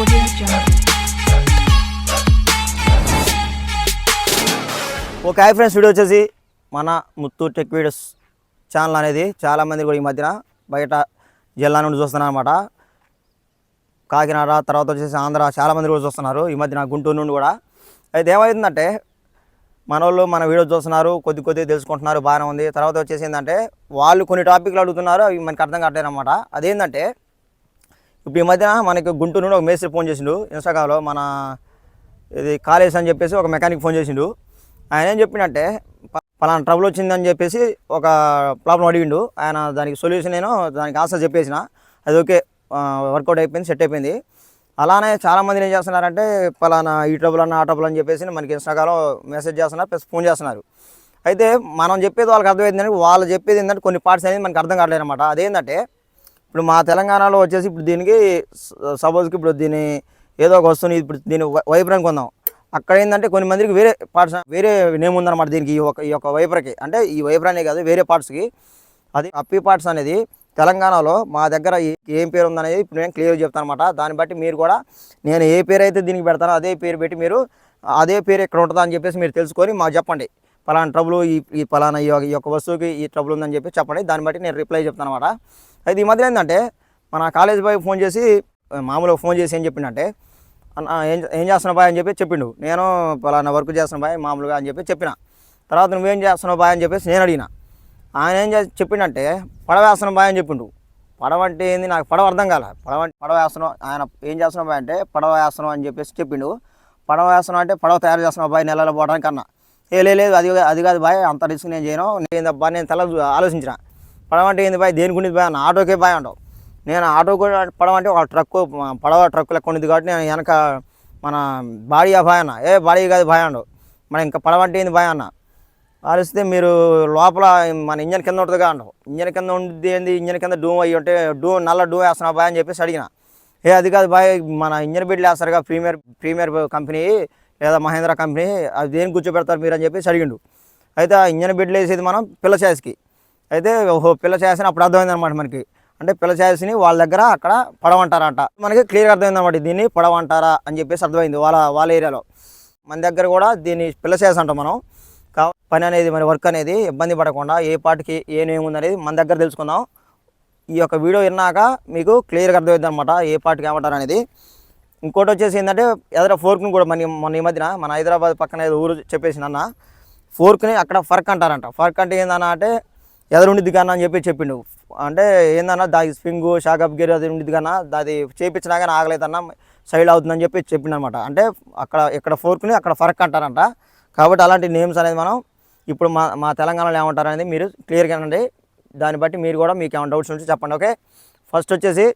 ఒక Jungle. Hi friends video వచ్చేసి మన ముత్తు టెక్ వీడియోస్ ఛానల్ అనేది చాలామంది కూడా ఈ మధ్యన బయట జిల్లా నుండి చూస్తున్నారు అనమాట కాకినాడ తర్వాత వచ్చేసి ఆంధ్ర చాలామంది కూడా చూస్తున్నారు ఈ మధ్యన గుంటూరు నుండి కూడా. అయితే ఏమవుతుందంటే మన వాళ్ళు మన వీడియో చూస్తున్నారు కొద్ది కొద్దిగా తెలుసుకుంటున్నారు బాగానే ఉంది. తర్వాత వచ్చేసి ఏంటంటే వాళ్ళు కొన్ని టాపిక్లు అడుగుతున్నారు అవి మనకి అర్థం కావట్లేదు అనమాట అదేంటంటే ఇప్పుడు ఈ మధ్యన మనకి గుంటూరు నుండి ఒక మేస్త్రి ఫోన్ చేసిండు. ఇన్స్టాగ్రామ్లో మన ఇది కాలేజ్ అని చెప్పేసి ఒక మెకానిక్ ఫోన్ చేసిండు. ఆయన ఏం చెప్పినట్టే ప- పలానా ట్రబుల్ వచ్చిందని చెప్పేసి ఒక ప్రాబ్లం అడిగిండు. ఆయన దానికి సొల్యూషన్ నేను దానికి ఆన్సర్ చెప్పేసిన. అది ఓకే వర్కౌట్ అయిపోయింది సెట్ అయిపోయింది. అలానే చాలామంది ఏం చేస్తున్నారంటే పలానా ఈ ట్రబుల్ అన్న ఆ ట్రబుల్ అని చెప్పేసి మనకి ఇన్స్టాగ్రామ్లో మెసేజ్ చేస్తున్నారు ప్లస్ ఫోన్ చేస్తున్నారు. అయితే మనం చెప్పేది వాళ్ళకి అర్థమైందని వాళ్ళు చెప్పేది ఏంటంటే కొన్ని పార్ట్స్ అనేది మనకు అర్థం కావట్లేదు అనమాట అదేంటంటే ఇప్పుడు మా తెలంగాణలో వచ్చేసి ఇప్పుడు దీనికి సపోజ్కి ఇప్పుడు దీని ఏదో ఒక వస్తువుని ఇప్పుడు దీని వై- కొందాం. అక్కడ ఏంటంటే కొన్ని మందికి వేరే పార్ట్స్ వేరే నేమ్ ఉందన్నమాట దీనికి ఈ ఒక ఈ యొక్క వైబ్రకి అంటే ఈ వైబ్రానే కాదు వేరే పార్ట్స్కి. అది అప్పి పార్ట్స్ అనేది తెలంగాణలో మా దగ్గర ఏం పేరు ఉందనేది ఇప్పుడు నేను క్లియర్ చెప్తాను అనమాట దాన్ని బట్టి మీరు కూడా నేను ఏ పేరు అయితే దీనికి పెడతానో అదే పేరు పెట్టి మీరు అదే పేరు ఎక్కడ ఉంటుందో అని చెప్పేసి మీరు తెలుసుకొని మాకు చెప్పండి. పలానా ట్రబుల్ ఈ ఈ పలానా ఈ యొక్క- ఈ యొక్క వస్తువుకి ఈ ట్రబుల్ ఉందని చెప్పి చెప్పండి. దాన్ని బట్టి నేను రిప్లై చెప్తాను అనమాట అయితే ఈ మధ్య ఏంటంటే మన కాలేజ్ బాయ్ ఫోన్ చేసి మామూలుగా ఫోన్ చేసి ఏం చెప్పిండంటే ఏం ఏం చేస్తున్నావు బాయ్? అని చెప్పి చెప్పిండు. నేను పలానా వర్క్ చేస్తున్నా బాయ్ మామూలుగా అని చెప్పి చెప్పిన. తర్వాత నువ్వేం చేస్తున్నావు బాయ్? అని చెప్పేసి నేను అడిగిన. ఆయన ఏం చేసి చెప్పిండంటే పడవ వేస్తున్నాం బాయ్ అని చెప్పిండు. పడవ అంటే ఏంది? నాకు పడవ అర్థం కాల. పడవ అంటే పడవ వేస్తున్నాం ఆయన ఏం చేస్తున్నావు బాయ్ అంటే పడవ వేస్తున్నాం అని చెప్పేసి చెప్పిండు. పడవ వేస్తున్నాం అంటే పడవ తయారు చేస్తున్నావు బాయ్ నెలలో పోవడానికి అన్న. ఏ లేదు అది అది కాదు బాయ్ అంత రిస్క్ నేను చేయను. నేను అబ్బా నేను తెల్ల ఆలోచించిన. పడవ ఏంది బాయ్? దేని గుండి బాయ్? ఆటోకే బాయ్ అంటావు. నేను ఆటో కూడా పడవ ఒక ట్రక్ పడవ ట్రక్ లెక్క ఉండేది కాబట్టి నేను వెనక మన బాడీ బాయ్ అన్న. ఏ బాడీ కాదు భయ అండు మన ఇంకా పడవ ఏంది బాయ్ అన్న? ఆలోచిస్తే మీరు లోపల మన ఇంజన్ కింద ఉంటుందిగా అంటావు. ఇంజన్ కింద ఉండిద్ది ఏంది? ఇంజన్ కింద డూమ్ అయ్యి ఉంటే డూ నల్ల డూమ్ వేస్తున్నా బాయ్ అని చెప్పేసి అడిగిన. ఏ అది కాదు బాయ్ మన ఇంజన్ బిడ్లు వేస్తారుగా ప్రీమియర్ ప్రీమియర్ కంపెనీ లేదా మహేంద్ర కంపెనీ అది దేని కూర్చోబెడతారు మీరు అని చెప్పేసి అడిగిండు. అయితే ఆ ఇంజన్ బిడ్లు వేసేది మనం పిల్ల ఛాయిస్కి అయితే పిల్ల చేసిన అప్పుడు అర్థమైంది అనమాట మనకి. అంటే పిల్ల చేసిని వాళ్ళ దగ్గర అక్కడ పడవంటారంట. మనకి క్లియర్గా అర్థమైంది అనమాట దీన్ని పడవంటారా? అని చెప్పేసి అర్థమైంది వాళ్ళ వాళ్ళ ఏరియాలో. మన దగ్గర కూడా దీన్ని పిల్ల చేసి అంటాం మనం. కా పని అనేది మరి వర్క్ అనేది ఇబ్బంది పడకుండా ఏ పాటికి ఏమేముంది అనేది మన దగ్గర తెలుసుకుందాం. ఈ యొక్క వీడియో విన్నాక మీకు క్లియర్గా అర్థమవుతుంది అనమాట ఏ పాటికి ఏమంటారు అనేది. ఇంకోటి వచ్చేసి ఏంటంటే ఎదర ఫోర్క్ని కూడా మన మొన్న ఈ మధ్యన మన హైదరాబాద్ పక్కన ఏదో ఊరు చెప్పేసి అన్న. ఫోర్క్ని అక్కడ ఫర్క్ అంటారంట. ఫర్క్ అంటే ఏందన్నా అంటే ఎదురుండిద్ది కానీ అని చెప్పి చెప్పిండు. అంటే ఏందన్నా దానికి స్ప్రింగ్ షాకప్ గేర్ అది ఉండిద్ది కన్నా అది చేయించినా కానీ ఆగలేదన్నా సైడ్ అవుతుందని చెప్పి చెప్పిండు అనమాట అంటే అక్కడ ఇక్కడ ఫోర్క్ని అక్కడ ఫర్క్ అంటారంట. కాబట్టి అలాంటి నేమ్స్ అనేది మనం ఇప్పుడు మా మా తెలంగాణలో ఏమంటారు అనేది మీరు క్లియర్గా అండి దాన్ని బట్టి మీరు కూడా మీకు ఏమైనా డౌట్స్ ఉంటే చెప్పండి ఓకే? ఫస్ట్ వచ్చేసి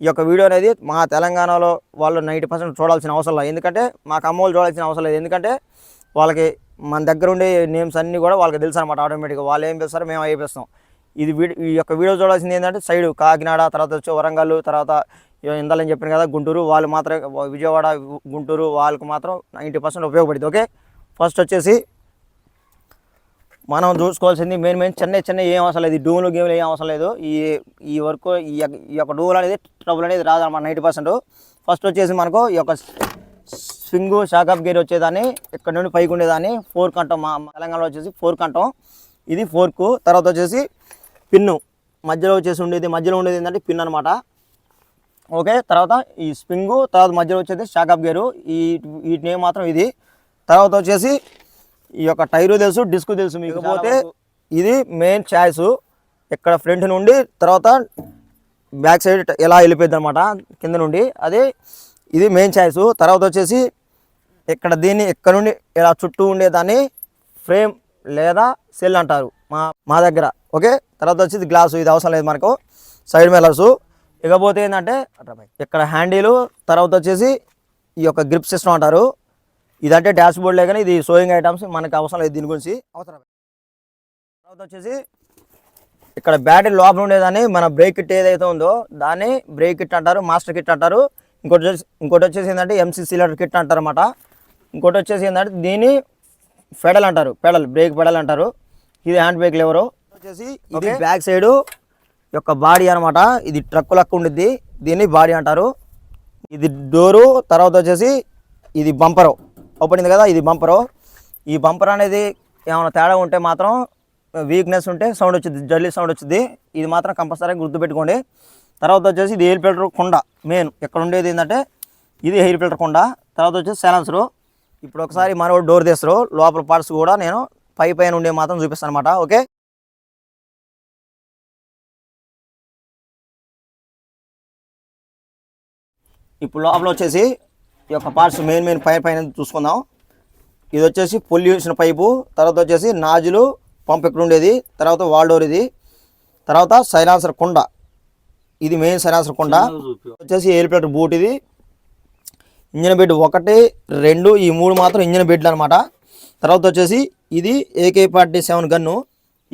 ఈ యొక్క వీడియో అనేది మా తెలంగాణలో వాళ్ళు నైంటీ పర్సెంట్ చూడాల్సిన అవసరం లేదు. ఎందుకంటే మాకు కమ్మోళ్ళు చూడాల్సిన అవసరం లేదు. ఎందుకంటే వాళ్ళకి మన దగ్గర ఉండే నేమ్స్ అన్నీ కూడా వాళ్ళకి తెలుసు అనమాట ఆటోమేటిక్గా వాళ్ళు ఏం చేస్తారో మేము అయిపోస్తాం ఇది వీడియో ఈ యొక్క వీడియో చూడాల్సింది ఏంటంటే సైడ్ కాకినాడ తర్వాత వచ్చి వరంగల్ తర్వాత ఇందాలని చెప్పాను కదా గుంటూరు వాళ్ళు మాత్రం విజయవాడ గుంటూరు వాళ్ళకి మాత్రం నైంటీ పర్సెంట్ ఉపయోగపడింది ఓకే? ఫస్ట్ వచ్చేసి మనం చూసుకోవాల్సింది మెయిన్ మెయిన్ చెన్నై చెన్నై ఏం అవసరం లేదు. డూములు గేమ్లు ఏం అవసరం లేదు. ఈ ఈ వర్క్ ఈ యొక్క- ఈ యొక్క డూములు అనేది ట్రబుల్ అనేది రాదన్నమాట నైంటీ పర్సెంట్ ఫస్ట్ వచ్చేసి మనకు ఈ యొక్క స్వింగ్ షాకప్ గేర్ వచ్చేదాన్ని ఇక్కడ నుండి పైకి ఉండేదాన్ని. ఫోర్క్ అంటాం మా తెలంగాణలో వచ్చేసి ఫోర్క్ అంటాం ఇది ఫోర్క్. తర్వాత వచ్చేసి పిన్ను. మధ్యలో వచ్చేసి ఉండేది మధ్యలో ఉండేది ఏంటంటే పిన్ అనమాట ఓకే తర్వాత ఈ స్ప్రింగు తర్వాత మధ్యలో వచ్చేది షాకప్ గేరు. ఈ వీటి నేమ్ మాత్రం ఇది. తర్వాత వచ్చేసి ఈ యొక్క టైరు తెలుసు డిస్క్ తెలుసు మీకు. పోతే ఇది మెయిన్ ఛాయిస్. ఇక్కడ ఫ్రంట్ నుండి తర్వాత బ్యాక్ సైడ్ ఎలా వెళ్ళిపోయింది అనమాట కింద నుండి. అదే ఇది మెయిన్ ఛాయిస్ తర్వాత వచ్చేసి ఇక్కడ దీన్ని ఇక్కడ నుండి ఇలా చుట్టూ ఉండేదాన్ని ఫ్రేమ్ లేదా సెల్ అంటారు మా మా దగ్గర. ఓకే? తర్వాత వచ్చేది గ్లాసు. ఇది అవసరం లేదు మనకు. సైడ్ మెలర్సు ఇకపోతే ఏంటంటే ఇక్కడ హ్యాండిల్ తర్వాత వచ్చేసి ఈ యొక్క గ్రిప్ సిస్టమ్ అంటారు. ఇదంటే డాష్ బోర్డ్లే కానీ ఇది షోయింగ్ ఐటమ్స్ మనకు అవసరం లేదు దీని గురించి. అవసరం. తర్వాత వచ్చేసి ఇక్కడ బ్యాటరీ లోపల ఉండేదాన్ని. మన బ్రేక్ కిట్ ఏదైతే ఉందో దాన్ని బ్రేక్ కిట్ అంటారు మాస్టర్ కిట్ అంటారు. ఇంకోటి ఇంకోటి వచ్చేసి ఏంటంటే ఎంసీ సిలిండర్ కిట్ అంటారు అన్నమాట ఇంకోటి వచ్చేసి ఏంటంటే దీన్ని పెడల్ అంటారు. పెడల్ బ్రేక్ పెడల్ అంటారు. ఇది హ్యాండ్ బ్రేక్ లెవరు వచ్చేసి ఇది బ్యాక్ సైడ్ యొక్క బాడీ అనమాట ఇది ట్రక్ లెక్క ఉండిద్ది. దీన్ని బాడీ అంటారు. ఇది డోరు తర్వాత వచ్చేసి ఇది బంపరు. ఓపెన్ కదా ఇది బంపరు. ఈ బంపర్ అనేది ఏమైనా తేడా ఉంటే మాత్రం వీక్నెస్ ఉంటే సౌండ్ వచ్చింది జల్లీ సౌండ్ వచ్చింది ఇది మాత్రం కంపల్సరీ గుర్తుపెట్టుకోండి. తర్వాత వచ్చేసి ఇది ఎయిర్ ఫిల్టర్ కుండ మెయిన్ ఇక్కడ ఉండేది ఏంటంటే ఇది ఎయిర్ ఫిల్టర్ కుండ. తర్వాత వచ్చేసి సైలెన్సరు ఇప్పుడు ఒకసారి మనోడు డోర్ తీస్తారు. లోపల పార్ట్స్ కూడా నేను పై పైన ఉండే మాత్రం చూపిస్తాను అనమాట ఓకే? ఇప్పుడు లోపల వచ్చేసి ఈ యొక్క పార్ట్స్ మెయిన్ మెయిన్ పై పైన చూసుకుందాం. ఇది వచ్చేసి పొల్యూషన్ పైపు తర్వాత వచ్చేసి నాజులు పంప్ ఎక్కడ ఉండేది? తర్వాత వాల్ డోర్ ఇది. తర్వాత సైలాన్సర్ కుండ. ఇది మెయిన్ సైలాన్సర్ కుండ. వచ్చేసి ఎయిర్ బూట్ ఇది. ఇంజన్ బెడ్ ఒకటి రెండు ఈ మూడు మాత్రం ఇంజన్ బెడ్లు అనమాట తర్వాత వచ్చేసి ఇది ఏకే ఫార్టీ సెవెన్ గన్ను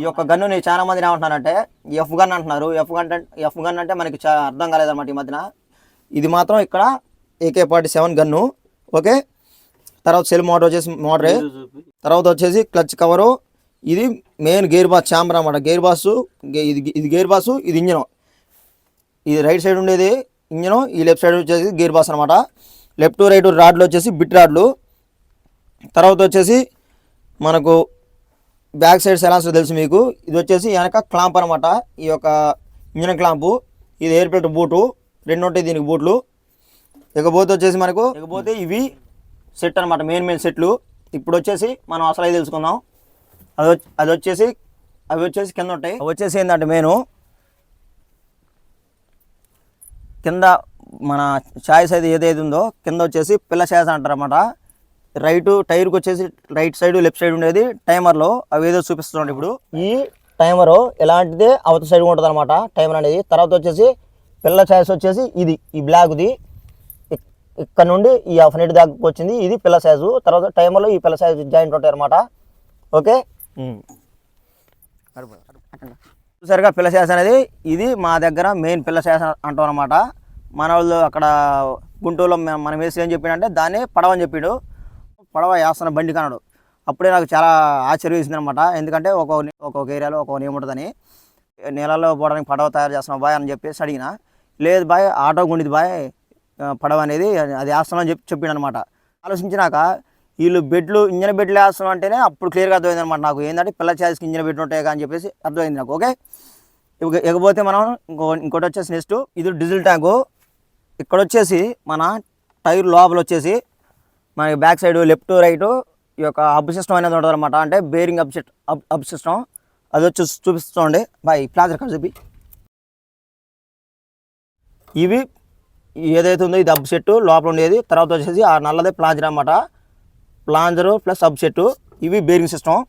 ఈ యొక్క గన్ను నేను చాలా మంది ఏమంటున్నారంటే ఎఫ్ గన్ అంటున్నారు. ఎఫ్ గన్ ఎఫ్ గన్ అంటే మనకి అర్థం కాలేదన్నమాట ఈ మధ్యన. ఇది మాత్రం ఇక్కడ AK forty seven gun okay? తర్వాత సెల్ మోటార్ వచ్చేసి మోటరే. తర్వాత వచ్చేసి క్లచ్ కవరు. ఇది మెయిన్ గేర్ బాస్ ఛాంబర్ అనమాట గేర్ బాస్ ఇది ఇది గేర్ బాస్ ఇది ఇంజన్. ఇది రైట్ సైడ్ ఉండేది ఇంజను ఈ లెఫ్ట్ సైడ్ వచ్చేసి గేర్ బాస్ అనమాట లెఫ్ట్ రైట్ రాడ్లు వచ్చేసి బిట్ రాడ్లు. తర్వాత వచ్చేసి మనకు బ్యాక్ సైడ్ సెలాన్స్ తెలుసు మీకు. ఇది వచ్చేసి వెనక క్లాంప్ అనమాట ఈ యొక్క ఇంజన్ క్లాంపు. ఇది ఎయిర్ బూటు. రెండు ఉంటాయి దీనికి బూట్లు. ఇకపోతే వచ్చేసి మనకు ఇకపోతే ఇవి సెట్ అనమాట మెయిన్ మెయిన్ సెట్లు. ఇప్పుడు వచ్చేసి మనం అసలు తెలుసుకుందాం. అది అది వచ్చేసి అవి వచ్చేసి కింద ఉంటాయి. అవి వచ్చేసి ఏంటంటే మెయిన్ కింద మన ఛాయిస్ అయితే ఏదైతే ఉందో కింద వచ్చేసి పిల్ల ఛాయిస్ అంటారు అనమాట రైట్ టైర్కి వచ్చేసి రైట్ సైడ్ లెఫ్ట్ సైడ్ ఉండేది టైమర్లో. అవి ఏదో చూపిస్తున్నాడు ఇప్పుడు. ఈ టైమరు ఎలాంటిదే అవతల సైడ్ ఉంటుంది అనమాట టైమర్ అనేది తర్వాత వచ్చేసి పిల్ల ఛాయిస్ వచ్చేసి ఇది ఈ బ్లాక్ది ఇక్కడ నుండి ఈ హాఫ్ నైట్ దాకా వచ్చింది. ఇది పిల్ల సైజు తర్వాత టైమర్లో ఈ పిల్ల సైజు జాయింట్ ఉంటాయి అనమాట ఓకే సరిగా పిల్ల శాస అనేది ఇది మా దగ్గర మెయిన్ పిల్ల శాస అంటాం అనమాట మన వాళ్ళు అక్కడ గుంటూరులో మనం వేసి ఏం చెప్పిండంటే దాన్ని పడవ అని చెప్పాడు. పడవ వేస్తున్న బండి కనడు. అప్పుడే నాకు చాలా ఆశ్చర్యం వేసింది అనమాట ఎందుకంటే ఒక్కొక్క ఒక్కొక్క ఏరియాలో ఒక్కొక్క నేమ్ ఉంటుందని. నీళ్ళలో పోవడానికి పడవ తయారు చేస్తున్నావు బాయ్ అని చెప్పేసి అడిగిన. లేదు బాయ్ ఆటో గుండిది బాయ్. పడవ అనేది అది వేస్తున్నాం అని చెప్పి చెప్పిండు అనమాట ఆలోచించినాక వీళ్ళు బెడ్లు ఇంజన్ బెడ్లు వేస్తున్నాం అంటేనే అప్పుడు క్లియర్గా అర్థమైంది అనమాట నాకు. ఏంటంటే పిల్ల ఛాయిస్కి ఇంజన్ బెడ్లు ఉంటాయి అని చెప్పేసి అర్థమైంది నాకు ఓకే? ఇకపోతే మనం ఇంకో ఇంకోటి వచ్చేసి నెక్స్ట్ ఇది డీజిల్ ట్యాంకు. ఇక్కడ వచ్చేసి మన టైర్ లోపల వచ్చేసి మన బ్యాక్ సైడ్ లెఫ్ట్ రైట్ ఈ యొక్క హబ్ సిస్టమ్ అనేది ఉంటుంది అనమాట అంటే బేరింగ్ అబ్ సెట్ అబ్ సిస్టమ్. అది వచ్చి చూపిస్తుండే బాయ్ ప్లాజర్ ఇక్కడ చెప్పి ఇవి ఏదైతే ఉందో ఇది అబ్ సెట్ లోపల ఉండేది. తర్వాత వచ్చేసి ఆ నల్లదే ప్లాజర్ అనమాట ప్లాంజరు ప్లస్ హబ్ సెట్ ఇవి బేరింగ్ సిస్టమ్.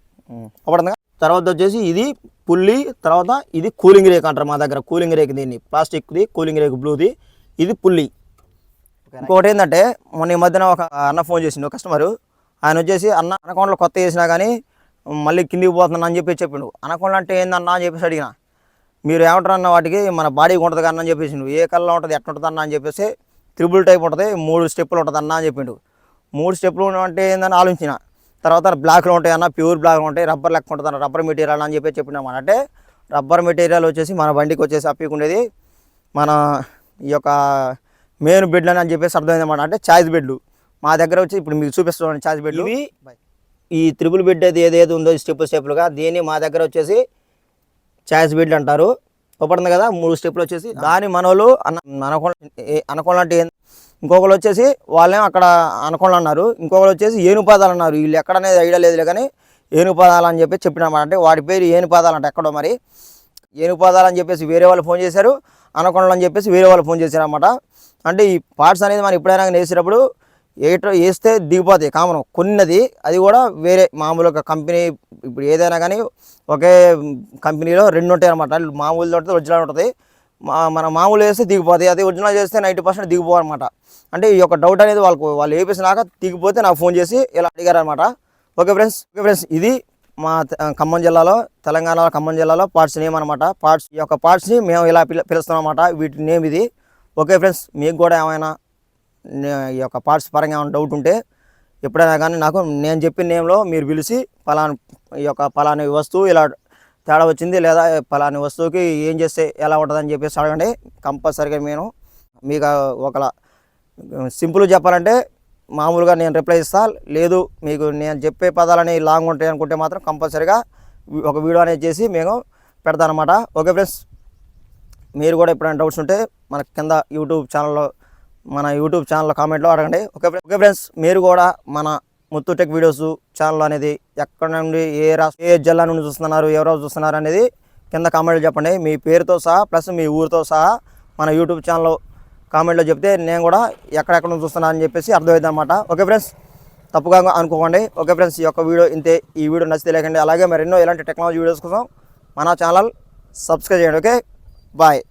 ఒకటి తర్వాత వచ్చేసి ఇది పుల్లి తర్వాత ఇది కూలింగ్ రేక్ అంటారు మా దగ్గర కూలింగ్ రేక్ దీన్ని ప్లాస్టిక్ది కూలింగ్ రేక్ బ్లూది ఇది పుల్లి. ఇంకొకటి ఏంటంటే మొన్న ఈ మధ్యన ఒక అన్న ఫోన్ చేసిండు కస్టమర్. ఆయన వచ్చేసి అన్న అనకొండలో కొత్త చేసినా కానీ మళ్ళీ కిందికి పోతున్నా అని చెప్పి చెప్పిండు. అనకొండ అంటే ఏందన్నా అని చెప్పేసి అడిగిన. మీరు ఏమంటారు అన్న వాటికి మన బాడీకి ఉంటుంది కన్నా అని చెప్పేసి ఏ కలర్ ఉంటుంది ఎట్లా ఉంటుంది అన్న అని చెప్పేసి త్రిబుల్ టైప్ ఉంటుంది మూడు స్టెప్పులు ఉంటుంది అన్న అని చెప్పిండు. మూడు స్టెప్పులు అంటే ఏందని ఆలోచించిన. తర్వాత బ్లాక్లో ఉంటాయి అన్న ప్యూర్ బ్లాక్ ఉంటాయి రబ్బర్ లెక్క ఉంటుంది అన్న రబ్బర్ మెటీరియల్ అని చెప్పి చెప్పినాం అంటే రబ్బర్ మెటీరియల్ వచ్చేసి మన బండికి వచ్చేసి అప్పికుండేది మన ఈ యొక్క మెయిన్ బెడ్లు అని చెప్పేసి అర్థమైంది అనమాట అంటే ఛాయిస్ బెడ్లు. మా దగ్గర వచ్చి ఇప్పుడు మీకు చూపిస్తున్నాను ఛాయిస్ బెడ్లు. ఇవి ఈ త్రిబుల్ బెడ్ అది ఏదైతే ఉందో స్టెప్ స్టెప్లుగా దీన్ని మా దగ్గర వచ్చేసి ఛాయిస్ బెడ్లు అంటారు. ఒకటి కదా మూడు స్టెప్లు వచ్చేసి. దాని మనోళ్ళు అన అనకొండ ఏ- అనకొండ అంటే ఏం- ఇంకొకరు వచ్చేసి వాళ్ళేం అక్కడ అనుకోండి అన్నారు ఇంకొకరు వచ్చేసి ఏనుపాదాలు అన్నారు. వీళ్ళు ఎక్కడనేది ఐడియా లేదులే కానీ ఏనుపాదాలు అని చెప్పి చెప్పినమాట అంటే వాటి పేరు ఏనుపాదాలు అంటే ఎక్కడో మరి. ఏనుపాదాలు అని చెప్పేసి వేరే వాళ్ళు ఫోన్ చేశారు. అనకొండలు అని చెప్పేసి వేరే వాళ్ళు ఫోన్ చేశారు అనమాట అంటే ఈ పార్ట్స్ అనేది మనం ఎప్పుడైనా వేసేటప్పుడు ఏటో వేస్తే దిగిపోతాయి కామన్. కొన్నది అది కూడా వేరే మామూలుగా కంపెనీ ఇప్పుడు ఏదైనా కానీ ఒకే కంపెనీలో రెండు ఉంటాయి అనమాట మామూలు ఉంటుంది ఒరిజినల్ ఉంటుంది. మన మామూలు వేస్తే దిగిపోతాయి అదే ఒరిజినల్ చేస్తే నైంటీ పర్సెంట్ దిగిపోవన్నమాట. అంటే ఈ యొక్క డౌట్ అనేది వాళ్ళకు వాళ్ళు వేపించినాక దిగిపోతే నాకు ఫోన్ చేసి ఇలా అడిగారు అనమాట ఓకే ఫ్రెండ్స్ ఓకే ఫ్రెండ్స్ ఇది మా ఖమ్మం జిల్లాలో తెలంగాణ ఖమ్మం జిల్లాలో పార్ట్స్ నేమ్ అనమాట పార్ట్స్ ఈ యొక్క పార్ట్స్ని మేము ఇలా పిల అనమాట వీటి నేమ్ ఇది. ఓకే ఫ్రెండ్స్ మీకు కూడా ఏమైనా నే- ఈ యొక్క పార్ట్స్ పరంగా ఏమైనా డౌట్ ఉంటే ఎప్పుడైనా కానీ నాకు నేను చెప్పిన నేమ్లో మీరు పిలిచి పలానా ఈ యొక్క పలాని వస్తువు ఇలా తేడా వచ్చింది లేదా పలాని వస్తువుకి ఏం చేస్తే ఎలా ఉంటుందని చెప్పేసి అడగండి. కంపల్సరీగా నేను మీకు ఒకలా సింపుల్ చెప్పాలంటే మామూలుగా నేను రిప్లై ఇస్తా. లేదు మీకు నేను చెప్పే పదాలని లాంగ్ ఉంటాయి అనుకుంటే మాత్రం కంపల్సరీగా ఒక వీడియో అనేది చేసి మేము పెడతానమాట. ఓకే ఫ్రెండ్స్ మీరు కూడా ఎప్పుడైనా డౌట్స్ ఉంటే మన కింద యూట్యూబ్ ఛానల్లో మన యూట్యూబ్ ఛానల్లో కామెంట్లో అడగండి. ఓకే ఓకే ఫ్రెండ్స్ మీరు కూడా మన ముత్తుటెక్ వీడియోస్ ఛానల్ అనేది ఎక్కడ నుండి ఏ రాష్ట్ర ఏ జిల్లా నుండి చూస్తున్నారు ఎవరో చూస్తున్నారు అనేది కింద కామెంట్లో చెప్పండి. మీ పేరుతో సహా ప్లస్ మీ ఊరితో సహా మన యూట్యూబ్ ఛానల్లో కామెంట్లో చెప్తే నేను కూడా ఎక్కడెక్కడ నుంచి చూస్తున్నా అని చెప్పేసి అర్థమవుతుంది అనమాట ఓకే ఫ్రెండ్స్ తప్పుగా అనుకోకండి. ఓకే ఫ్రెండ్స్ ఈ యొక్క వీడియో ఇంతే. ఈ వీడియో నచ్చితే లేకండి అలాగే మరెన్నో ఇలాంటి టెక్నాలజీ వీడియోస్ కోసం మన ఛానల్ సబ్స్క్రైబ్ చేయండి. ఓకే? బాయ్